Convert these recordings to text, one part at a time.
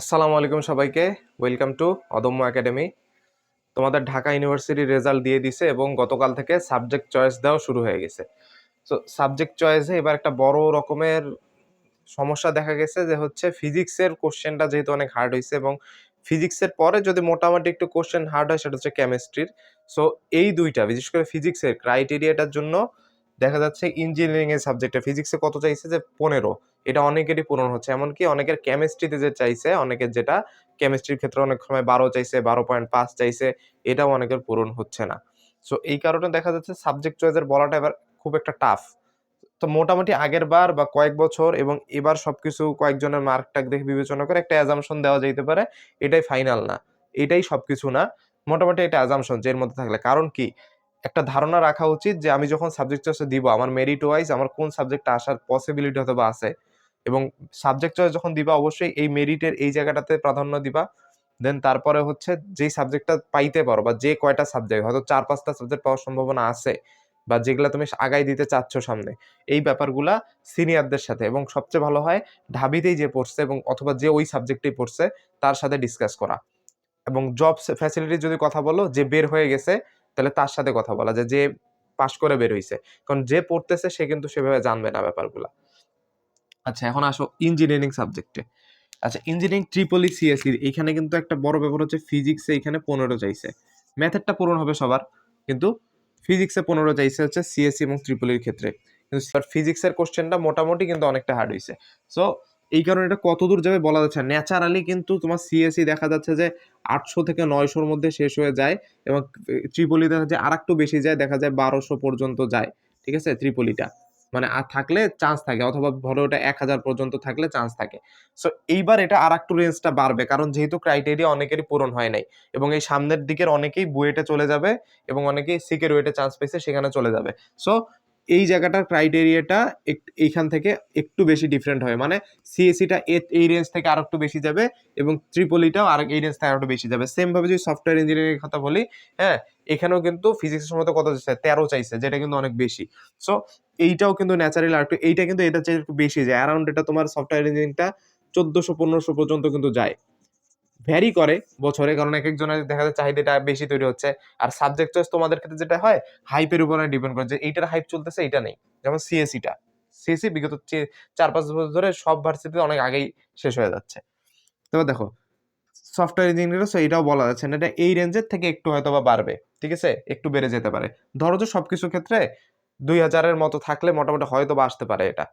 আসসালামু আলাইকুম সবাইকে। ওয়েলকাম টু অদম্য একাডেমি তোমাদের ঢাকা ইউনিভার্সিটির রেজাল্ট দিয়ে দিছে এবং গতকাল থেকে সাবজেক্ট চয়েস দেওয়া শুরু হয়ে গেছে। সো সাবজেক্ট চয়েসে এবার একটা বড় রকমের সমস্যা দেখা গেছে যে হচ্ছে ফিজিক্সের কোশ্চেনটা যেহেতু অনেক হার্ড হয়েছে এবং ফিজিক্সের পরে যদি মোটামুটি একটু কোশ্চেন হার্ড হয় সেটা হচ্ছে কেমিস্ট্রির সো এই দুইটা, বিশেষ করে ফিজিক্সের ক্রাইটেরিয়াটার জন্য দেখা যাচ্ছে ইঞ্জিনিয়ারিং এর সাবজেক্টে ফিজিক্সে কত চাইছে যে পনেরো। এটা অনেকেরই পূরণ হচ্ছে। এমনকি অনেকের কেমিস্ট্রিতে যে চাইছে, অনেকের যেটা কেমিস্ট্রির ক্ষেত্রে অনেক সময় বারো চাইছে, বারো পয়েন্ট পাঁচ চাইছে, এটাও অনেকের পূরণ হচ্ছে না। সো এই কারণে দেখা যাচ্ছে সাবজেক্ট চয়েসের বলাটা এবার খুব একটা টাফ তো মোটামুটি আগের বার বা কয়েক বছর এবং এবার সবকিছু কয়েকজনের মার্ক টাক দেখে বিবেচনা করে একটা অ্যাজামশন দেওয়া যেতে পারে, এটাই ফাইনাল না। এটাই সবকিছু না, মোটামুটি এটা অ্যাজামশন যে এর মধ্যে থাকলে। কারণ কি? একটা ধারণা রাখা উচিত যে আমি যখন সাবজেক্ট চয়েসে দিব, আমার মেরিট ওয়াইজ আমার কোন সাবজেক্টটা আসার পসিবিলিটি হয়তো বা আছে এবং সাবজেক্ট চয়েস যখন দিবা, অবশ্যই এই মেরিটের এই জায়গাটাতে প্রাধান্য দিবা। দেন তারপরে হচ্ছে যেই সাবজেক্টটা পাইতে পারো বা যে কয়টা সাবজেক্ট হয়তো চার পাঁচটা সাবজেক্ট পাওয়ার সম্ভাবনা আছে বা যেগুলো তুমি আগাই দিতে চাচ্ছ সামনে, এই ব্যাপারগুলা সিনিয়রদের সাথে এবং সবচেয়ে ভালো হয় ঢাবিতেই যে পড়ছে এবং অথবা যে ওই সাবজেক্টেই পড়ছে, তার সাথে ডিসকাস করা। এবং জব ফ্যাসিলিটি যদি কথা বলো, যে বের হয়ে গেছে, তাহলে তার সাথে কথা বলা যে যে পাশ করে বের হইছে। কারণ যে পড়তেছে, সে কিন্তু সেভাবে জানবে না ব্যাপারগুলা। আচ্ছা এখন আসো ইঞ্জিনিয়ারিং সাবজেক্টে আচ্ছা ইঞ্জিনিয়ারিং ট্রিপলি সিএসসি এখানে কিন্তু একটা বড় ব্যাপার হচ্ছে ফিজিক্সে এখানে পনেরো চাইছে ম্যাথেরটা পূরণ হবে সবার, কিন্তু ফিজিক্সে পনেরো চাইছে হচ্ছে সিএসসি এবং ট্রিপলির ক্ষেত্রে। কিন্তু ফিজিক্সের কোশ্চেনটা মোটামুটি কিন্তু অনেকটা হার্ড হয়েছে সো এই কারণে এটা কত দূর যাবে বলা যাচ্ছে ন্যাচারালি কিন্তু তোমার সিএসসি দেখা যাচ্ছে যে আটশো থেকে নয়শোর মধ্যে শেষ হয়ে যায় এবং ত্রিপলি দেখা যায় আর একটু বেশি যায়, দেখা যায় বারোশো পর্যন্ত যায়। ঠিক আছে? ত্রিপলিটা মানে আর থাকলে চান্স থাকে, অথবা ধরো ওটা এক হাজার পর্যন্ত থাকলে চান্স থাকে। সো এইবার এটা আর একটু রেঞ্জটা বাড়বে, কারণ যেহেতু ক্রাইটেরিয়া অনেকেরই পূরণ হয় নাই, এবং এই সামনের দিকের অনেকেই বুয়েটে চলে যাবে, এবং অনেকেই সিকের ওয়েটে চান্স পেয়েছে, সেখানে চলে যাবে। সো এই জায়গাটার ক্রাইটেরিয়াটা এইখান থেকে একটু বেশি ডিফারেন্ট হয়। মানে সিএসিটা এই রেঞ্জ থেকে আর একটু বেশি যাবে এবং ত্রিপলিটাও আর এই রেঞ্জ থেকে আর একটু বেশি যাবে। সেম ভাবে যদি সফটওয়্যার ইঞ্জিনিয়ারিং কথা বলি হ্যাঁ এখানেও কিন্তু ফিজিক্সের মতো কত চাইছে? তেরো চাইছে, যেটা কিন্তু অনেক বেশি। সো এইটাও কিন্তু ন্যাচারাল আর এইটা কিন্তু এটা চাইছে একটু বেশি যায়। অ্যারাউন্ড এটা তোমার সফটওয়্যার ইঞ্জিনিয়ারিংটা চোদ্দোশো, পনেরোশো পর্যন্ত কিন্তু যায়। ভ্যারি করে বছরে, কারণ এক একজনের দেখা যায় চাহিদাটা বেশি তৈরি হচ্ছে। আর সাবজেক্ট চয়েস তোমাদের ক্ষেত্রে যেটা হয় হাইপের উপরে ডিপেন্ড করে যে এইটার হাইপ চলতেছে, এইটা নেই। যেমন সিএসিটা সিএসি বিগত চার পাঁচ বছর ধরে সব ভার্সিটিতে অনেক আগেই শেষ হয়ে যাচ্ছে। তবে দেখো সফটওয়্যার ইঞ্জিনিয়ার সো এটাও বলা যাচ্ছে না, এটা এই রেঞ্জের থেকে একটু হয়তো বা বাড়বে, ঠিক আছে? একটু বেড়ে যেতে পারে। ধরো যে সবকিছু ক্ষেত্রে দুই হাজারের মতো থাকলে মোটামুটি হয়তো বা আসতে পারে এটা।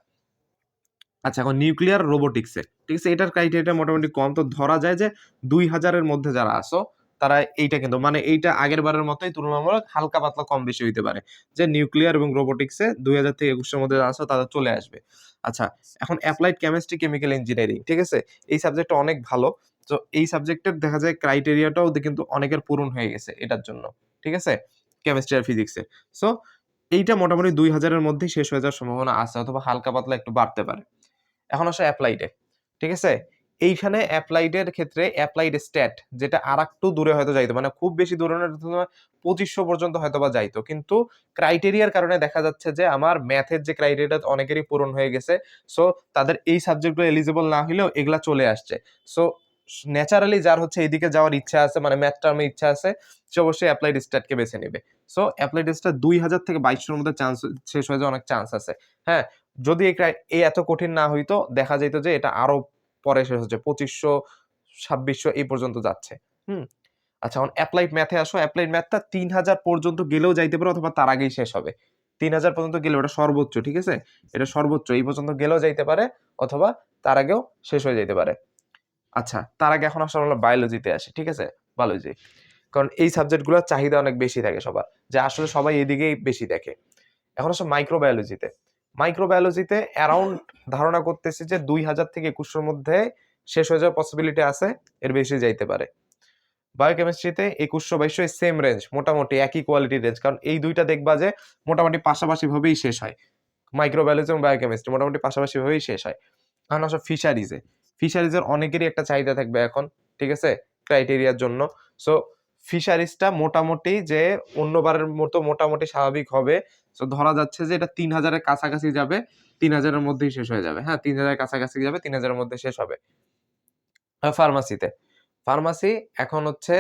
আচ্ছা এখন নিউক্লিয়ার রোবোটিক্সে ঠিক আছে, এটার ক্রাইটেরিয়া মোটামুটি কম। তো ধরা যায় যে দুই হাজারের মধ্যে যারা আসো তারা এইটা কিন্তু মানে এইটা আগের বারের মতোই তুলনামূলক হালকা পাতলা কম বেশি হইতে পারে। যে নিউক্লিয়ার এবং রোবোটিক্সে দুই হাজার থেকে একুশের মধ্যে আসো তাদের চলে আসবে। আচ্ছা এখন অ্যাপ্লাইড কেমিস্ট্রি কেমিক্যাল ইঞ্জিনিয়ারিং ঠিক আছে? এই সাবজেক্টটা অনেক ভালো। তো এই সাবজেক্টের দেখা যায় ক্রাইটেরিয়াটাও কিন্তু অনেকের পূরণ হয়ে গেছে এটার জন্য। ঠিক আছে? কেমিস্ট্রি আর ফিজিক্সে সো এইটা মোটামুটি দুই হাজারের মধ্যেই শেষ হয়ে যাওয়ার সম্ভাবনা আছে, অথবা হালকা পাতলা একটু বাড়তে পারে। এখন আসে অ্যাপ্লাইডে ঠিক আছে? এইখানে অ্যাপ্লাইডের ক্ষেত্রে অ্যাপ্লাইড স্ট্যাট যেটা আর একটু দূরে হয়তো যাইতো মানে খুব বেশি দূরে পঁচিশশো পর্যন্ত হয়তো বা যাইতো। কিন্তু ক্রাইটেরিয়ার কারণে দেখা যাচ্ছে যে আমার ম্যাথের যে ক্রাইটেরিয়া অনেকেরই পূরণ হয়ে গেছে সো তাদের এই সাবজেক্টগুলো এলিজিবল না হলেও এগুলা চলে আসছে। সো ন্যাচারালি যার হচ্ছে এইদিকে যাওয়ার ইচ্ছা আছে মানে ম্যাথ টার্মে ইচ্ছা আছে, সে অবশ্যই অ্যাপ্লাইড স্ট্যাটকে বেছে নেবে। সো অ্যাপ্লাইড স্ট্যাট দুই হাজার থেকে বাইশশোর মধ্যে চান্স শেষ হয়ে যাওয়ার অনেক চান্স আছে। হ্যাঁ যদি এই এত কঠিন না হইতো, দেখা যেত যে এটা আরও পরে শেষ হচ্ছে, পঁচিশশো, ছাব্বিশশো এই পর্যন্ত যাচ্ছে। হুম? আচ্ছা এখন অ্যাপ্লাইড ম্যাথে আসো অ্যাপ্লাইড ম্যাথটা তিন হাজার পর্যন্ত গেলেও যাইতে পারে অথবা তার আগেই শেষ হবে। তিন হাজার পর্যন্ত গেলে ওটা সর্বোচ্চ, ঠিক আছে? এটা সর্বোচ্চ, এই পর্যন্ত গেলেও যাইতে পারে অথবা তার আগেও শেষ হয়ে যাইতে পারে। আচ্ছা তার আগে এখন আসলে আমরা বায়োলজিতে আসি, ঠিক আছে? বায়োলজি কারণ এই সাবজেক্টগুলোর চাহিদা অনেক বেশি থাকে সবার, যে আসলে সবাই এদিকেই বেশি দেখে। এখন আসলে মাইক্রোবায়োলজিতে মাইক্রোবায়োলজিতে অ্যারাউন্ড ধারণা করতেছি যে দুই হাজার থেকে একুশশোর মধ্যে শেষ হয়ে যাওয়ার পসিবিলিটি আছে, এর বেশি যাইতে পারে। বায়োকেমিস্ট্রিতে একুশশো বাইশশো সেম রেঞ্জ মোটামুটি একই কোয়ালিটির রেঞ্জ কারণ এই দুইটা দেখবা যে মোটামুটি পাশাপাশি ভাবেই শেষ হয়। মাইক্রোবায়োলজি এবং বায়োকেমিস্ট্রি মোটামুটি পাশাপাশি ভাবেই শেষ হয়। এখন আসলে ফিশারিজে ফিশারিজের অনেকেরই একটা চাহিদা থাকবে এখন, ঠিক আছে? ক্রাইটেরিয়ার জন্য। সো ফিশারিজটা মোটামুটি যে অন্যবারের মতো মোটামুটি স্বাভাবিক হবে। তো ধরা যাচ্ছে যে এটা তিন হাজারের কাছাকাছি যাবে, তিন হাজারের মধ্যেই শেষ হয়ে যাবে। হ্যাঁ তিন হাজারের কাছাকাছি যাবে, তিন হাজারের মধ্যে শেষ হবে। ফার্মাসিতে ফার্মাসি এখন হচ্ছে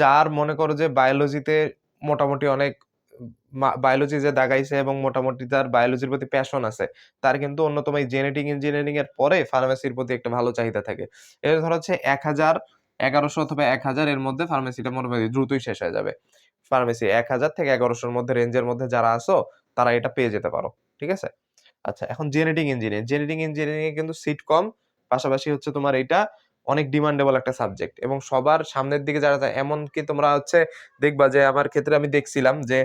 যার মনে করো যে বায়োলজিতে মোটামুটি অনেক বায়োলজি যে দাগাইছে এবং মোটামুটি তার বায়োলজির প্রতি প্যাশন আছে, তার কিন্তু অন্যতম এই জেনেটিক ইঞ্জিনিয়ারিং এর পরে ফার্মাসির প্রতি একটা ভালো চাহিদা থাকে। এর ধর হচ্ছে এক হাজার এগারোশো অথবা এক হাজার এর মধ্যে ফার্মেসিটা মোটামুটি দ্রুতই শেষ হয়ে যাবে। ফার্মেসি এক হাজার থেকে এগারোশোর মধ্যে রেঞ্জের মধ্যে যারা আসো তারা এটা পেয়ে যেতে পারো, ঠিক আছে? আচ্ছা এখন জেনেটিক ইঞ্জিনিয়ারিং জেনেটিক ইঞ্জিনিয়ারিং কিন্তু সিট কম, পাশাপাশি হচ্ছে তোমার এটা অনেক ডিমান্ডেবল একটা সাবজেক্ট এবং সবার সামনের দিকে যারা যায় এমনকি তোমরা হচ্ছে দেখবা যে আমার ক্ষেত্রে আমি দেখছিলাম যে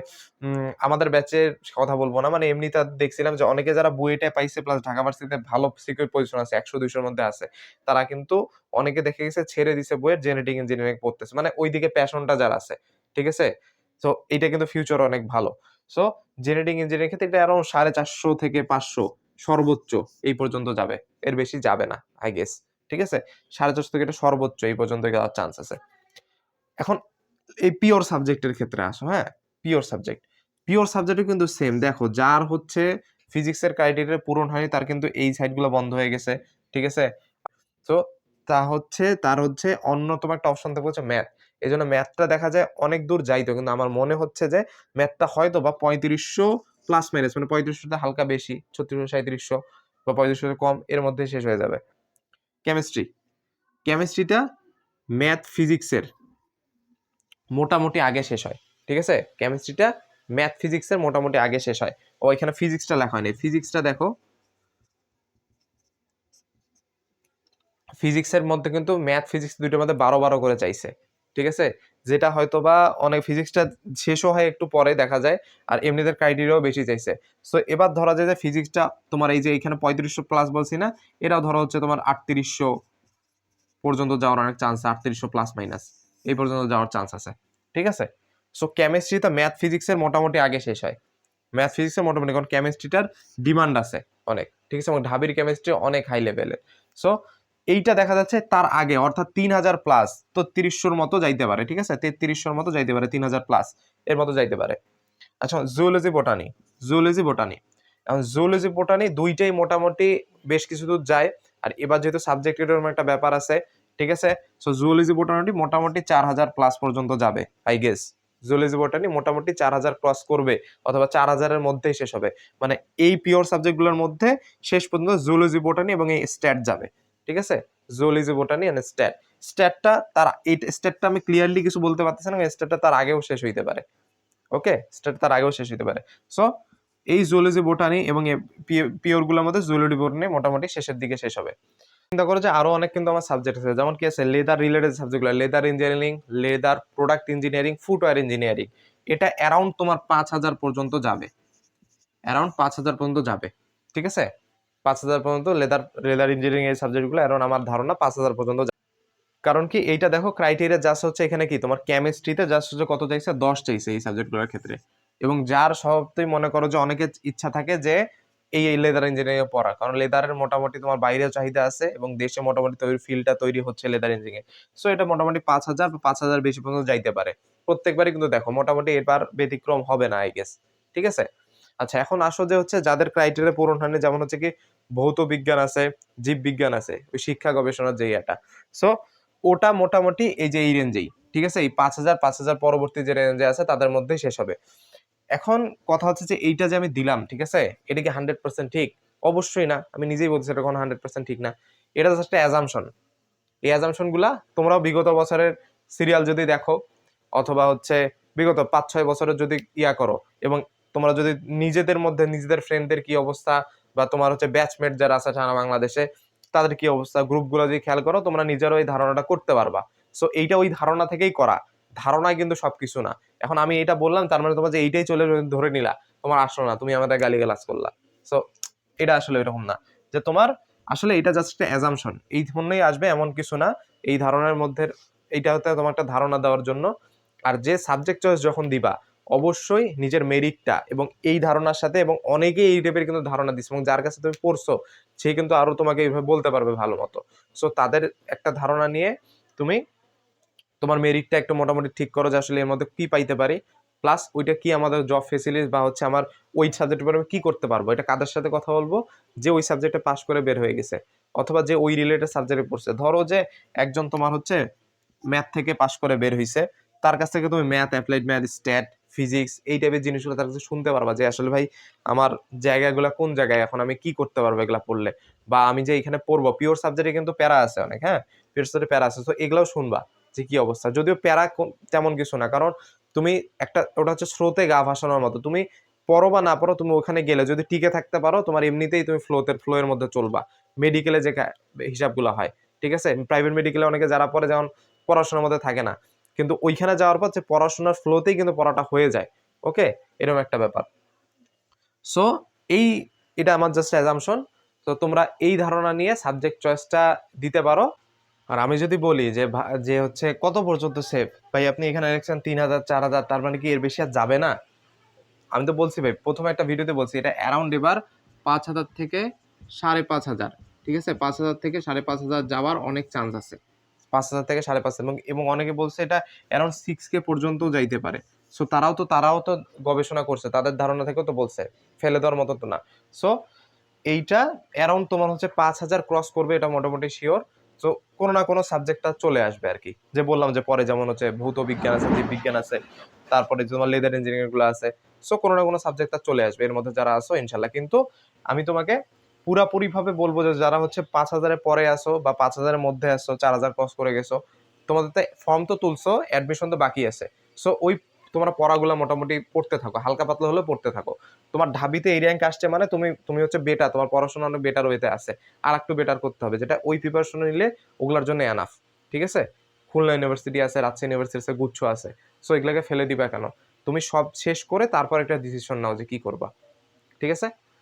আমাদের ব্যাচের কথা বলব না মানে এমনি তা দেখছিলাম যে অনেকে যারা বুয়েটে পাইছে প্লাস ঢাকা ভার্সিটিতে ভালো সিকিউর পজিশন আছে, একশো দুইশোর মধ্যে আছে, তারা কিন্তু অনেকে দেখে গেছে ছেড়ে দিছে বইয়ের জেনেটিক ইঞ্জিনিয়ারিং পড়তেছে মানে ওইদিকে প্যাশনটা যারা আছে, ঠিক আছে? তো এটা কিন্তু ফিউচার অনেক ভালো। সো জেনেটিক ইঞ্জিনিয়ারিং ক্ষেত্রে এটা আরও সাড়ে চারশো থেকে পাঁচশো সর্বোচ্চ এই পর্যন্ত যাবে, এর বেশি যাবে না আই গেস ঠিক আছে? সাড়ে চারশো থেকে এটা সর্বোচ্চ এই পর্যন্ত যাওয়ার চান্স আছে। এখন এই পিওর সাবজেক্টের ক্ষেত্রে আসো হ্যাঁ? পিওর সাবজেক্ট পিওর সাবজেক্টও কিন্তু সেম দেখো, যার হচ্ছে ফিজিক্সের ক্রাইটেরিয়া পূরণ হয়নি, তার কিন্তু এই সাইডগুলো বন্ধ হয়ে গেছে, ঠিক আছে? তো তা হচ্ছে, তার হচ্ছে অন্যতম একটা অপশন থাকবে হচ্ছে ম্যাথ এই জন্য ম্যাথটা দেখা যায় অনেক দূর যাইতো, কিন্তু আমার মনে হচ্ছে যে ম্যাথটা হয়তো বা পঁয়ত্রিশশো প্লাস মাইনাস মানে পঁয়ত্রিশশোটা হালকা বেশি, ছত্রিশশো সাঁত্রিশশো বা পঁয়ত্রিশশো কম, এর মধ্যে শেষ হয়ে যাবে। কেমিস্ট্রি কেমিস্ট্রিটা ম্যাথ ফিজিক্সের মোটামুটি আগে শেষ হয়, ঠিক আছে? কেমিস্ট্রিটা ম্যাথ ফিজিক্সের মোটামুটি আগে শেষ হয়। ও, এখানে ফিজিক্সটা লেখা হয়নি। ফিজিক্সটা দেখো। ফিজিক্সের মধ্যে কিন্তু ম্যাথ ফিজিক্স দুইটার মধ্যে বারো বারো করে চাইছে। ঠিক আছে? যেটা হয়তো বা অনেক ফিজিক্সটা শেষও হয় একটু পরে দেখা যায়, আর এমনিদের ক্রাইটেরিয়াও বেশি চাইছে। সো এবার ধরা যায় যে ফিজিক্সটা তোমার এই যে এখানে পঁয়ত্রিশশো প্লাস বলছি না, এটাও ধরা হচ্ছে তোমার আটত্রিশশো পর্যন্ত যাওয়ার অনেক চান্স আটত্রিশশো প্লাস মাইনাস এই পর্যন্ত যাওয়ার চান্স আছে। ঠিক আছে? সো কেমিস্ট্রিতে ম্যাথ ফিজিক্সের মোটামুটি আগে শেষ হয়। ম্যাথ ফিজিক্সের মোটামুটি, কারণ কেমিস্ট্রিটার ডিমান্ড আছে অনেক। ঠিক আছে? এবং ঢাবির কেমিস্ট্রি অনেক হাই লেভেলের সো এইটা দেখা যাচ্ছে তার আগে, অর্থাৎ তিন হাজার প্লাস তো তিরিশশোর মতো যাইতে পারে, ঠিক আছে? তেত্রিশশোর মতো যাইতে পারে তিন হাজার প্লাস এর মতো যাইতে পারে। আচ্ছা zoology botany zoology botany zoology botany দুইটাই মোটামুটি বেশ কিছু দূর যায়, আর এবার যেহেতু সাবজেক্ট এরকম একটা ব্যাপার আছে, ঠিক আছে? সো জুওলজি বোটানি মোটামুটি চার হাজার প্লাস পর্যন্ত যাবে আই গেস জুওলজি বোটানি মোটামুটি চার হাজার ক্রস করবে, অথবা চার হাজারের মধ্যেই শেষ হবে। মানে এই পিওর সাবজেক্টগুলোর মধ্যে শেষ পর্যন্ত জুওলজি বোটানি এবং এই স্ট্যাট যাবে। ঠিক আছে? জুওলজি বোটানি এন্ড স্ট্যাট স্ট্যাটটা তার এই স্ট্যাটটা আমি ক্লিয়ারলি কিছু বলতে পারতেছি না স্ট্যাটটা তার আগেও শেষ হইতে পারে। ওকে স্ট্যাট তার আগেও শেষ হইতে পারে। সো এই জুওলজি বোটানি এবং পিওরগুলোর মধ্যে জুওলজি বোটানি মোটামুটি শেষের দিকে শেষ হবে। চিন্তা করো যে আরও অনেক কিন্তু আমার সাবজেক্ট আছে, যেমন কি আছে লেদার রিলেটেড সাবজেক্টগুলো leather engineering leather product engineering footwear engineering এটা অ্যারাউন্ড তোমার পাঁচ হাজার পর্যন্ত যাবে। অ্যারাউন্ড পাঁচ হাজার পর্যন্ত যাবে। ঠিক আছে? পাঁচ হাজার পর্যন্ত লেদার লেদার ইঞ্জিনিয়ারিং এই সাবজেক্টগুলো অ্যারাউন্ড আমার ধারণা পাঁচ হাজার পর্যন্ত। কারণ কি, এইটা দেখো ক্রাইটেরিয়া জাস্ট হচ্ছে এখানে কি, তোমার কেমিস্ট্রিতে জাস্ট হচ্ছে কত চাইছে? দশ চাইছে এই সাবজেক্টগুলোর ক্ষেত্রে। এবং যার সবতেই মনে করো যে অনেকের ইচ্ছা থাকে যে এই এই লেদার ইঞ্জিনিয়ারিং পড়া। কারণ লেদারের মোটামুটি তোমার বাইরেও চাহিদা আছে এবং দেশে মোটামুটি তৈরি ফিল্ডটা তৈরি হচ্ছে লেদার ইঞ্জিনিয়ারিং সো এটা মোটামুটি পাঁচ হাজার বা পাঁচ হাজার বেশি পর্যন্ত যাইতে পারে। প্রত্যেকবারই কিন্তু দেখো, মোটামুটি এবার ব্যতিক্রম হবে না আই গেস ঠিক আছে? আচ্ছা এখন আসো যে হচ্ছে যাদের ক্রাইটেরিয়া পূরণ হয়নি, যেমন হচ্ছে কি ভৌত বিজ্ঞান আছে, জীব বিজ্ঞান আছে, ওই শিক্ষা গবেষণার যে এটা সো ওটা মোটামুটি এই যে এই রেঞ্জেই ঠিক আছে? এই পাঁচ হাজার পাঁচ হাজার পরবর্তী যে রেঞ্জে আছে, তাদের মধ্যেই শেষ হবে। এখন কথা হচ্ছে যে এইটা যে আমি দিলাম, ঠিক আছে? এটা কি হান্ড্রেড পার্সেন্ট ঠিক? অবশ্যই না। আমি নিজেই বলছি এটা কোনো হান্ড্রেড পার্সেন্ট ঠিক না। এটা জাস্ট অ্যাজামশন এই অ্যাজামশনগুলা তোমরাও বিগত বছরের সিরিয়াল যদি দেখো, অথবা হচ্ছে বিগত পাঁচ ছয় বছরের যদি ইয়া করো, এবং তোমরা যদি নিজেদের মধ্যে, নিজেদের ফ্রেন্ডদের কি অবস্থা বা তোমার হচ্ছে ব্যাচমেট যারা আছে সারা বাংলাদেশে, তাদের কি অবস্থা? গ্রুপগুলো যদি খেয়াল করো, তোমরা নিজেরও এই ধারণাটা করতে পারবা। সো এইটা ওই ধারণা থেকেই করা। ধারণায় কিন্তু সবকিছু না। এখন আমি এটা বললাম, তার মানে তোমার যে এইটাই চলে ধরে নিলা, তোমার আসলো না, তুমি আমাদের গালি গালাজ করলা। সো এটা আসলে এরকম না। যে তোমার আসলে এটা জাস্ট একটা অ্যাজামশন এই ধরনেই আসবে এমন কিছু না। এই ধারণার মধ্যে এইটা হতে তোমার একটা ধারণা দেওয়ার জন্য। আর যে সাবজেক্ট চয়েস যখন দিবা অবশ্যই নিজের মেরিটটা এবং এই ধারণার সাথে এবং অনেকেই এই টাইপের কিন্তু ধারণা দিচ্ছে এবং যার কাছে তুমি পড়ছো, সে কিন্তু আরও তোমাকে এইভাবে বলতে পারবে ভালো মতো। সো তাদের একটা ধারণা নিয়ে তুমি তোমার মেরিটটা একটু মোটামুটি ঠিক করো যে আসলে এর মধ্যে কী পাইতে পারি। প্লাস ওইটা কি আমাদের জব ফেসিলিটিস বা হচ্ছে আমার ওই সাবজেক্টের উপর আমি কি করতে পারব? এটা কাদের সাথে কথা বলব? যে ওই সাবজেক্টে পাশ করে বের হয়ে গেছে অথবা যে ওই রিলেটেড সাবজেক্টে পড়ছে। ধরো যে একজন তোমার হচ্ছে ম্যাথ থেকে পাশ করে বের হয়েছে তার কাছ থেকে তুমি math applied math stat physics এই টাইপের জিনিসগুলো তার কাছে শুনতে পারবা যে আসলে ভাই আমার জায়গাগুলো কোন জায়গায়, এখন আমি কি করতে পারব এগুলো পড়লে? বা আমি যে এখানে পড়ব পিওর সাবজেক্টে কিন্তু প্যারা আছে অনেক হ্যাঁ? পিওর সাবজেক্টে প্যারা আছে। তো এগুলাও শুনবা যে কি অবস্থা। যদিও প্যারা তেমন কিছু না। কারণ তুমি একটা, ওটা হচ্ছে স্রোতে গা ভাসানোর মতো। তুমি পড়ো বা না পড়ো, তুমি ওখানে গেলে যদি টিকে থাকতে পারো, তোমার এমনিতেই তুমি ফ্লোতে ফ্লোয়ের মধ্যে চলবা। মেডিকেলে যে হিসাবগুলো হয়, ঠিক আছে? প্রাইভেট মেডিকেলে অনেকে যারা পড়ে, যেমন পড়াশোনার মধ্যে থাকে না। কিন্তু ওইখানে যাওয়ার পর যে পড়াশোনার ফ্লোতেই কিন্তু পড়াটা হয়ে যায়। ওকে এরকম একটা ব্যাপার। সো এই, এটা আমার জাস্ট অ্যাজামশন তো তোমরা এই ধারণা নিয়ে সাবজেক্ট চয়েসটা দিতে পারো। আর আমি যদি বলি যে যে হচ্ছে কত পর্যন্ত সেফ ভাই, আপনি এখানে লিখছেন তিন হাজার, চার হাজার, তার মানে কি এর বেশি আর যাবে না? আমি তো বলছি ভাই, প্রথমে একটা ভিডিওতে বলছি, এটা অ্যারাউন্ড এবার পাঁচ হাজার থেকে সাড়ে পাঁচ হাজার, ঠিক আছে? পাঁচ হাজার থেকে সাড়ে পাঁচ হাজার যাওয়ার অনেক চান্স আছে। পাঁচ হাজার থেকে সাড়ে পাঁচ হাজার। এবং অনেকে বলছে এটা অ্যারাউন্ড সিক্স কে পর্যন্তও যাইতে পারে। সো তারাও তো তারাও তো গবেষণা করছে। তাদের ধারণা থেকেও তো বলছে, ফেলে দেওয়ার মতো তো না। সো এইটা অ্যারাউন্ড তোমার হচ্ছে পাঁচ হাজার ক্রস করবে এটা মোটামুটি শিওর তো কোনো না কোনো সাবজেক্টটা চলে আসবে আর কি। যে বললাম যে পরে যেমন হচ্ছে ভৌত বিজ্ঞান আছে, জীব বিজ্ঞান আছে, তারপরে তোমার লেদার ইঞ্জিনিয়ারিংগুলো আছে। সো কোনো না কোনো সাবজেক্টটা চলে আসবে। এর মধ্যে যারা আসো ইনশাল্লাহ। কিন্তু আমি তোমাকে পুরাপুরি ভাবে বলব যে যারা হচ্ছে পাঁচ হাজারের পরে আসো বা পাঁচ হাজারের মধ্যে আসো, চার হাজার ক্রস করে গেছো, তোমাদের তো ফর্ম তো তুলছো অ্যাডমিশন তো বাকি আছে। সো ওই তোমার পড়াগুলো মোটামুটি পড়তে থাকো, হালকা পাতলা হলেও পড়তে থাকো। তোমার ঢাবিতে এই র্যাঙ্ক আসছে মানে তুমি তুমি হচ্ছে বেটার তোমার পড়াশোনা অনেক বেটার ওয়েতে আছে। আর একটু বেটার করতে হবে, যেটা ওই প্রিপারেশন নিলে ওগুলোর জন্য এনাফ ঠিক আছে? খুলনা ইউনিভার্সিটি আছে, রাজশাহী ইউনিভার্সিটি আছে, গুচ্ছ আছে। সো এগুলোকে ফেলে দিবা কেন? তুমি সব শেষ করে তারপর একটা ডিসিশন নাও যে কি করবা, ঠিক আছে?